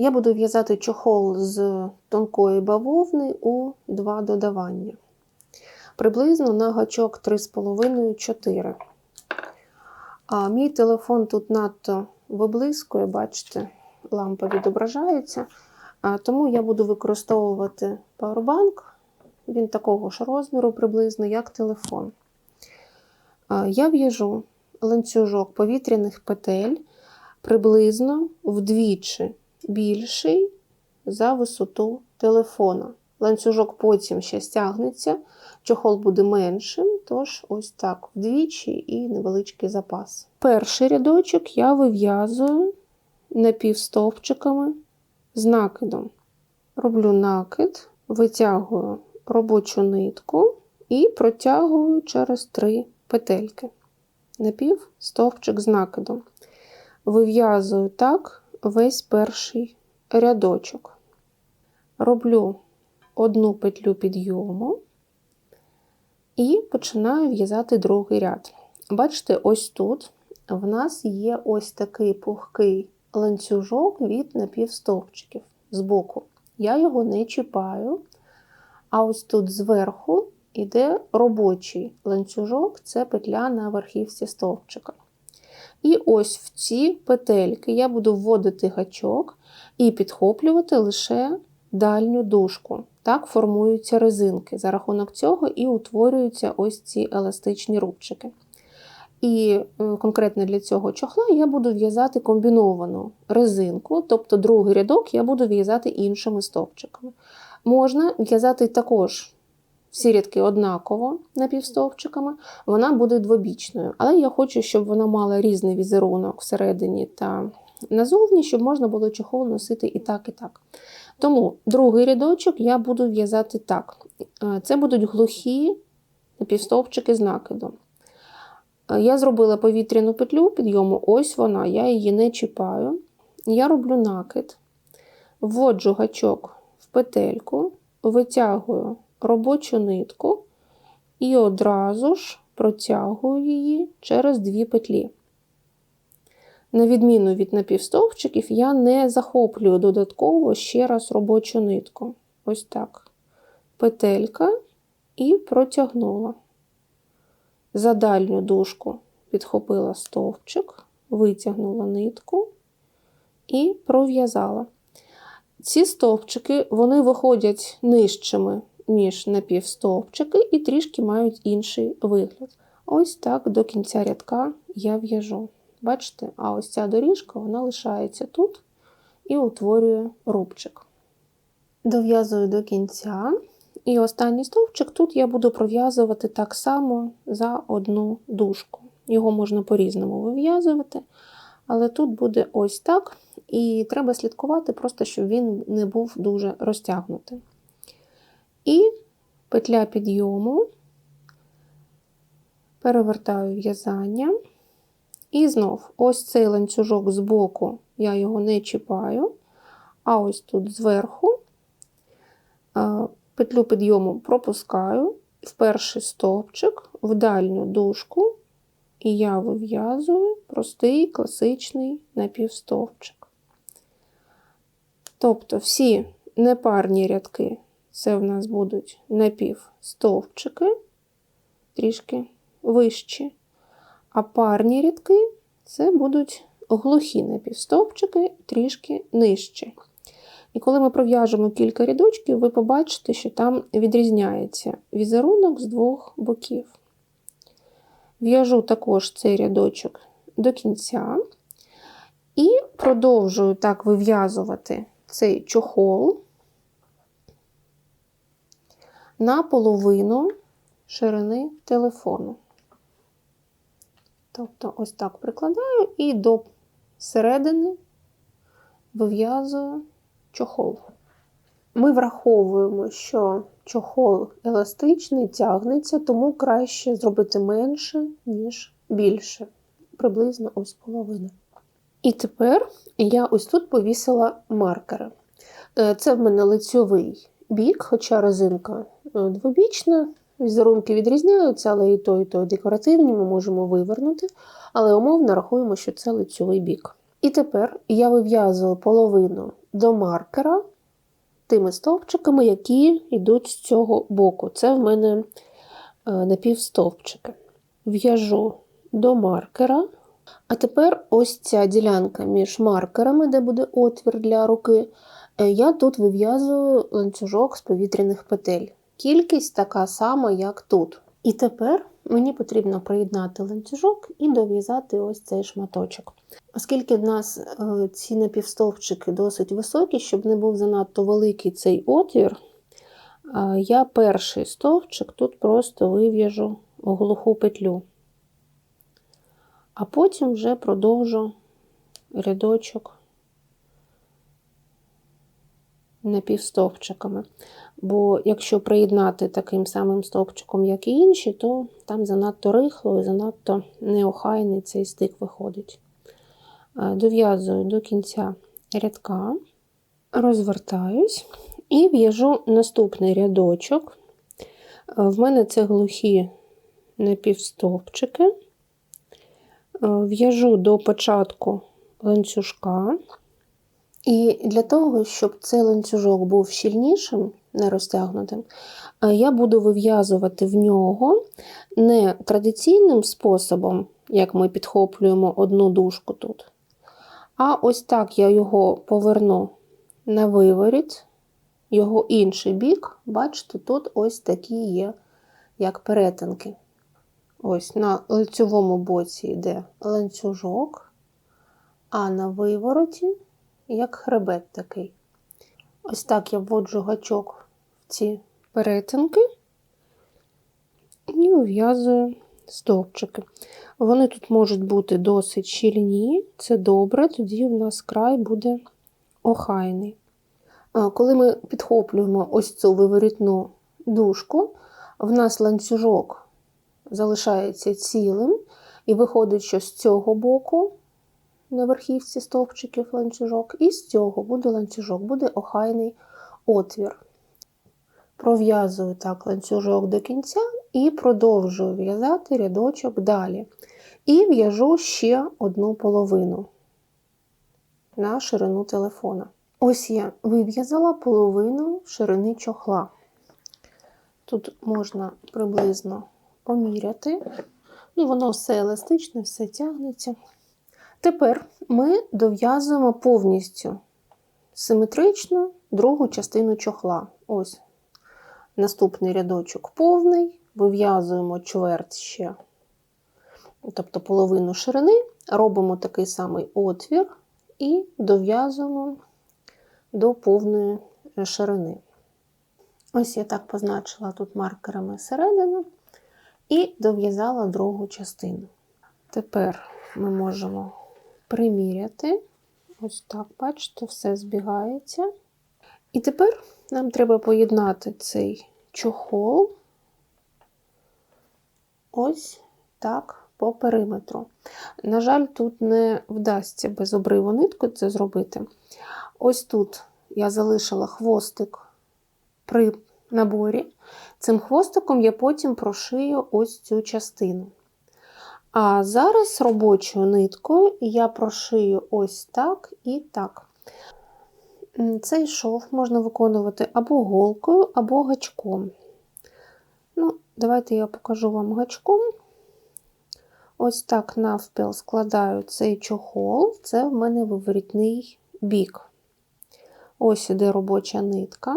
Я буду в'язати чохол з тонкої бавовни у два додавання. Приблизно на гачок 3,5-4. А мій телефон тут надто виблискує, бачите, лампа відображається. Тому я буду використовувати пауербанк. Він такого ж розміру приблизно, як телефон. Я в'яжу ланцюжок повітряних петель приблизно вдвічі більший за висоту телефона. Ланцюжок потім ще стягнеться, чохол буде меншим, тож ось так вдвічі і невеличкий запас. Перший рядочок я вив'язую напівстовпчиками з накидом. Роблю накид, витягую робочу нитку і протягую через три петельки. Напівстовпчик з накидом. Вив'язую так весь перший рядочок. Роблю одну петлю підйому і починаю в'язати другий ряд. Бачите, ось тут в нас є ось такий пухкий ланцюжок від напівстовпчиків збоку. Я його не чіпаю, а ось тут зверху йде робочий ланцюжок, це петля на верхівці стовпчика. І ось в ці петельки я буду вводити гачок і підхоплювати лише дальню дужку. Так формуються резинки. За рахунок цього і утворюються ось ці еластичні рубчики. І е, конкретно для цього чохла я буду в'язати комбіновану резинку, тобто другий рядок я буду в'язати іншими стовпчиками. Можна в'язати також всі рядки однаково напівстовпчиками, вона буде двобічною. Але я хочу, щоб вона мала різний візерунок всередині та назовні, щоб можна було чохол носити і так, і так. Тому другий рядочок я буду в'язати так. Е, це будуть глухі напівстовпчики з накидом. Е, я зробила повітряну петлю підйому, ось вона, я її не чіпаю. Я роблю накид, вводжу гачок в петельку, витягую робочу нитку і одразу ж протягую її через дві петлі. На відміну від напівстовпчиків, я не захоплюю додатково ще раз робочу нитку. Ось так. Петелька і протягнула. За дальню дужку підхопила стовпчик, витягнула нитку і пров'язала. Ці стовпчики вони виходять нижчими, ніж напівстовпчики, і трішки мають інший вигляд. Ось так до кінця рядка я в'яжу. Бачите, а ось ця доріжка вона лишається тут і утворює рубчик. Дов'язую до кінця. І останній стовпчик тут я буду пров'язувати так само за одну дужку. Його можна по-різному вив'язувати, але тут буде ось так. І треба слідкувати, просто щоб він не був дуже розтягнутий. І петля підйому, перевертаю в'язання. І знов ось цей ланцюжок збоку, я його не чіпаю, а ось тут зверху петлю підйому пропускаю в перший стовпчик, в дальню дужку, і я вив'язую простий класичний напівстовпчик. Тобто всі непарні рядки це в нас будуть напівстовпчики, трішки вищі. А парні рядки це будуть глухі напівстовпчики трішки нижче. І коли ми пров'яжемо кілька рядочків, ви побачите, що там відрізняється візерунок з двох боків. В'яжу також цей рядочок до кінця і продовжую так вив'язувати цей чохол на половину ширини телефону. Тобто, ось так прикладаю і до середини вив'язую чохол. Ми враховуємо, що чохол еластичний, тягнеться, тому краще зробити менше, ніж більше. Приблизно ось половина. І тепер я ось тут повісила маркери. Е, це в мене лицьовий бік, хоча резинка двобічна, Візерунки відрізняються, але і той, і той декоративні ми можемо вивернути, але умовно рахуємо, що це лицьовий бік. І тепер я вив'язую половину до маркера тими стовпчиками, які йдуть з цього боку. Це в мене е, напівстовпчики. В'яжу до маркера. А тепер ось ця ділянка між маркерами, де буде отвір для руки, е, я тут вив'язую ланцюжок з повітряних петель. Кількість така сама, як тут. І тепер мені потрібно приєднати ланцюжок і дов'язати ось цей шматочок. Оскільки в нас е, ці напівстовпчики досить високі, щоб не був занадто великий цей отвір, е, я перший стовпчик тут просто вив'яжу глуху петлю, а потім вже продовжу рядочок напівстовпчиками. Бо якщо приєднати таким самим стовпчиком, як і інші, то там занадто рихло і занадто неохайний цей стик виходить. Е, Дов'язую до кінця рядка, розвертаюсь і в'яжу наступний рядочок. Е, В мене це глухі напівстовпчики. Е, В'яжу до початку ланцюжка. І для того, щоб цей ланцюжок був щільнішим, не розтягнутим, е, я буду вив'язувати в нього не традиційним способом, як ми підхоплюємо одну дужку тут. А ось так я його поверну на виворіт, його інший бік, бачите, тут ось такі є, як перетинки. Ось на лицьовому боці йде ланцюжок, а на вивороті як хребет такий. Ось так я вводжу гачок в ці перетинки і ув'язую стовпчики. Вони тут можуть бути досить щільні, це добре, тоді в нас край буде охайний. Коли ми підхоплюємо ось цю виворітну дужку, в нас ланцюжок залишається цілим, і виходить, що з цього боку на верхівці стовпчиків ланцюжок, і з цього буде ланцюжок, буде охайний отвір. Пров'язую так ланцюжок до кінця і продовжую в'язати рядочок далі. І в'яжу ще одну половину на ширину телефона. Ось я вив'язала половину ширини чохла. Тут можна приблизно поміряти. Ну, Воно все еластичне, все тягнеться. Тепер ми дов'язуємо повністю симетрично другу частину чохла. Ось наступний рядочок повний, вив'язуємо чверть ще, тобто половину ширини, робимо такий самий отвір і дов'язуємо до повної ширини. Ось я так позначила тут маркерами середину і дов'язала другу частину. Тепер ми можемо приміряти. Ось так, бачите, все збігається. І тепер нам треба поєднати цей чохол ось так по периметру. На жаль, тут не вдасться без обриву нитку це зробити. Ось тут я залишила хвостик при наборі. Цим хвостиком я потім прошию ось цю частину. А зараз робочою ниткою я прошию ось так і так. Цей шов можна виконувати або голкою, або гачком. Ну, Давайте я покажу вам гачком. Ось так навпіл складаю цей чохол, це в мене виворітний бік. Ось іде робоча нитка.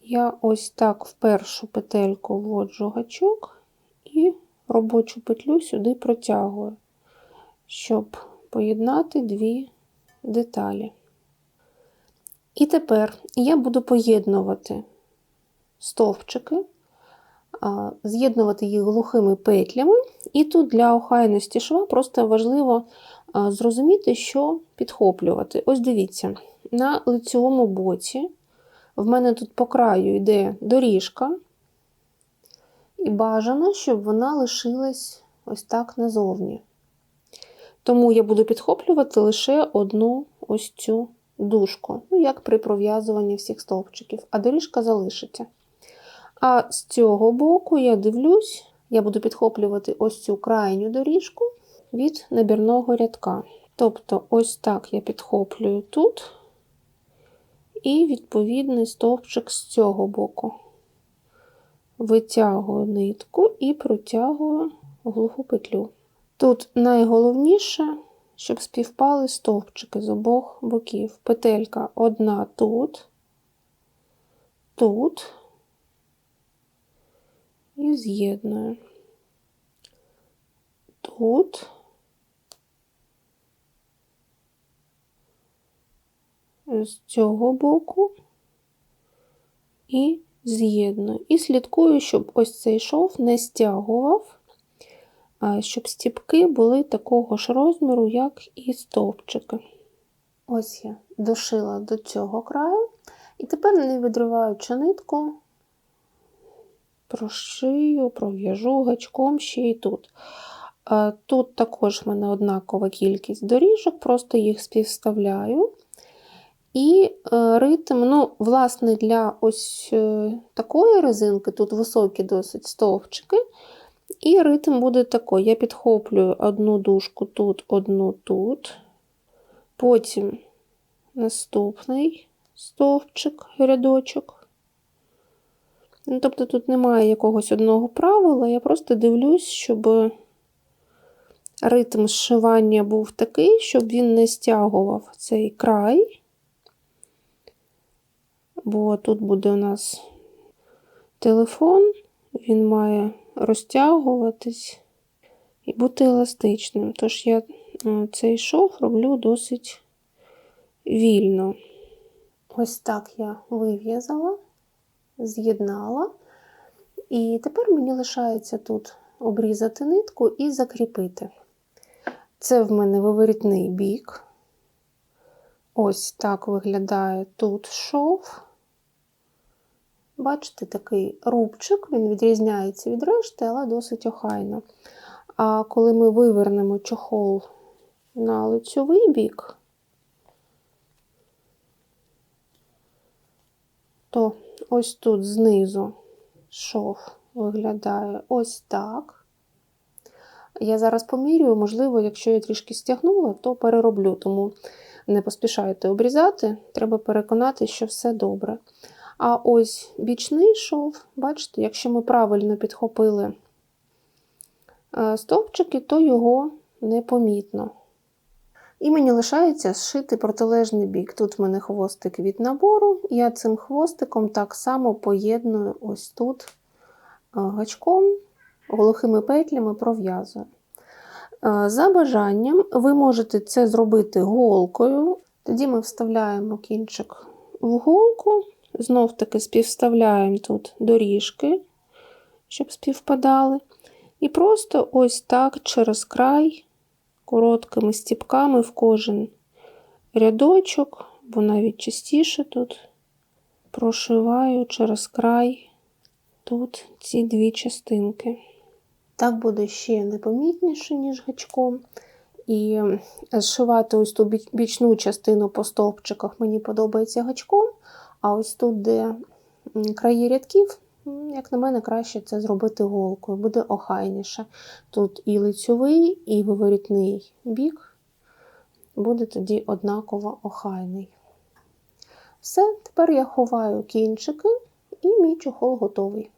Я ось так в першу петельку вводжу гачок робочу петлю сюди протягую, щоб поєднати дві деталі. І тепер я буду поєднувати стовпчики, з'єднувати їх глухими петлями. І тут для охайності шва просто важливо зрозуміти, що підхоплювати. Ось дивіться, на лицевому боці в мене тут по краю йде доріжка, і бажано, щоб вона лишилась ось так назовні. Тому я буду підхоплювати лише одну ось цю дужку, ну, як при пров'язуванні всіх стовпчиків, а доріжка залишиться. А з цього боку я дивлюсь, я буду підхоплювати ось цю крайню доріжку від набірного рядка. Тобто, ось так я підхоплюю тут і відповідний стовпчик з цього боку. Витягую нитку і протягую глуху петлю. Тут найголовніше, щоб співпали стовпчики з обох боків. Петелька одна тут, тут і з'єдную. Тут. З цього боку і з'єдную. І слідкую, щоб ось цей шов не стягував, щоб стіпки були такого ж розміру, як і стовпчики. Ось я дошила до цього краю, і тепер, не відриваючи нитку, прошию, пров'яжу гачком ще й тут. Тут також в мене однакова кількість доріжок, просто їх співставляю. І е, ритм, ну, власне, для ось е, такої резинки, тут високі досить стовпчики, і ритм буде такий. Я підхоплюю одну дужку тут, одну тут, потім наступний стовпчик, рядочок. Ну, Тобто тут немає якогось одного правила, я просто дивлюсь, щоб ритм зшивання був такий, щоб він не стягував цей край бо тут буде у нас телефон, він має розтягуватись і бути еластичним. Тож я е, цей шов роблю досить вільно. Ось так я вив'язала, з'єднала. І тепер мені лишається тут обрізати нитку і закріпити. Це в мене виворітний бік. Ось так виглядає тут шов. Бачите, такий рубчик, він відрізняється від решти, але досить охайно. А коли ми вивернемо чохол на лицьовий бік, то ось тут знизу шов виглядає ось так. Я зараз помірюю, можливо, якщо я трішки стягнула, то перероблю, тому не поспішайте обрізати, треба переконати, що все добре. А ось бічний шов, бачите, якщо ми правильно підхопили е, стовпчики, то його непомітно. І мені лишається зшити протилежний бік. Тут в мене хвостик від набору, я цим хвостиком так само поєдную ось тут е, гачком, глухими петлями пров'язую. Е, за бажанням, ви можете це зробити голкою. Тоді ми вставляємо кінчик в голку. Знов таки співставляємо тут доріжки, щоб співпадали. І просто ось так через край, короткими стіпками в кожен рядочок, бо навіть частіше тут прошиваю через край тут ці дві частинки. Так буде ще непомітніше, ніж гачком. І зшивати ось ту бічну частину по стовпчиках мені подобається гачком. А ось тут, де краї рядків, як на мене, краще це зробити голкою, буде охайніше. Тут і лицьовий, і виворітний бік буде тоді однаково охайний. Все, тепер я ховаю кінчики, і мій чохол готовий.